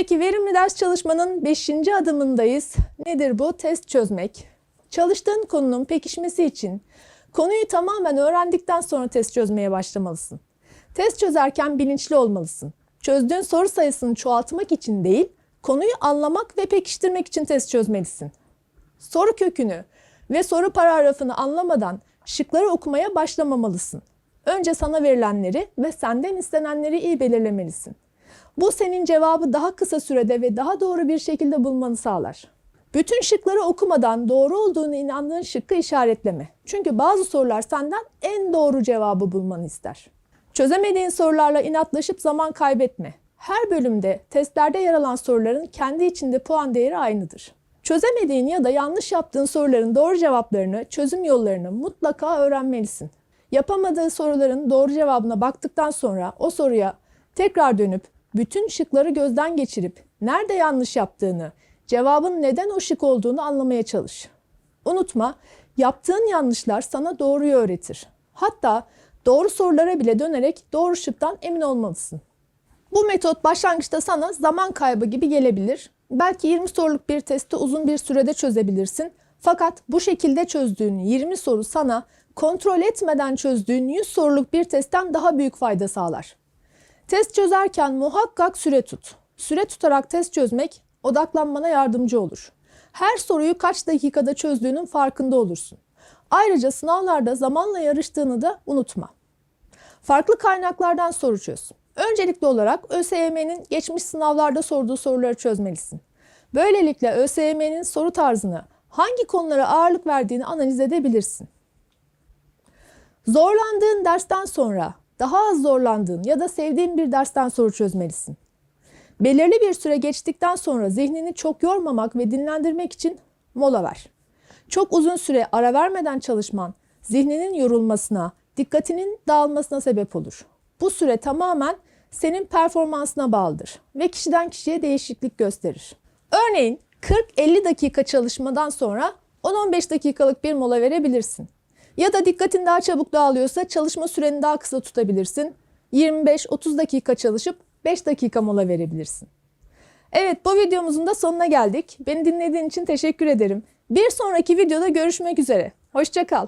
Peki verimli ders çalışmanın 5. adımındayız. Nedir bu? Test çözmek. Çalıştığın konunun pekişmesi için konuyu tamamen öğrendikten sonra test çözmeye başlamalısın. Test çözerken bilinçli olmalısın. Çözdüğün soru sayısını çoğaltmak için değil, konuyu anlamak ve pekiştirmek için test çözmelisin. Soru kökünü ve soru paragrafını anlamadan şıkları okumaya başlamamalısın. Önce sana verilenleri ve senden istenenleri iyi belirlemelisin. Bu senin cevabı daha kısa sürede ve daha doğru bir şekilde bulmanı sağlar. Bütün şıkları okumadan doğru olduğunu inandığın şıkkı işaretleme. Çünkü bazı sorular senden en doğru cevabı bulmanı ister. Çözemediğin sorularla inatlaşıp zaman kaybetme. Her bölümde testlerde yer alan soruların kendi içinde puan değeri aynıdır. Çözemediğin ya da yanlış yaptığın soruların doğru cevaplarını, çözüm yollarını mutlaka öğrenmelisin. Yapamadığı soruların doğru cevabına baktıktan sonra o soruya tekrar dönüp bütün şıkları gözden geçirip nerede yanlış yaptığını, cevabın neden o şık olduğunu anlamaya çalış. Unutma, yaptığın yanlışlar sana doğruyu öğretir. Hatta doğru sorulara bile dönerek doğru şıktan emin olmalısın. Bu metot başlangıçta sana zaman kaybı gibi gelebilir. Belki 20 soruluk bir testi uzun bir sürede çözebilirsin. Fakat bu şekilde çözdüğün 20 soru sana kontrol etmeden çözdüğün 100 soruluk bir testten daha büyük fayda sağlar. Test çözerken muhakkak süre tut. Süre tutarak test çözmek odaklanmana yardımcı olur. Her soruyu kaç dakikada çözdüğünün farkında olursun. Ayrıca sınavlarda zamanla yarıştığını da unutma. Farklı kaynaklardan soru çöz. Öncelikli olarak ÖSYM'nin geçmiş sınavlarda sorduğu soruları çözmelisin. Böylelikle ÖSYM'nin soru tarzını, hangi konulara ağırlık verdiğini analiz edebilirsin. Zorlandığın dersten sonra daha az zorlandığın ya da sevdiğin bir dersten soru çözmelisin. Belirli bir süre geçtikten sonra zihnini çok yormamak ve dinlendirmek için mola ver. Çok uzun süre ara vermeden çalışman zihninin yorulmasına, dikkatinin dağılmasına sebep olur. Bu süre tamamen senin performansına bağlıdır ve kişiden kişiye değişiklik gösterir. Örneğin 40-50 dakika çalışmadan sonra 10-15 dakikalık bir mola verebilirsin. Ya da dikkatin daha çabuk dağılıyorsa çalışma süreni daha kısa tutabilirsin. 25-30 dakika çalışıp 5 dakika mola verebilirsin. Evet bu videomuzun da sonuna geldik. Beni dinlediğin için teşekkür ederim. Bir sonraki videoda görüşmek üzere. Hoşçakal.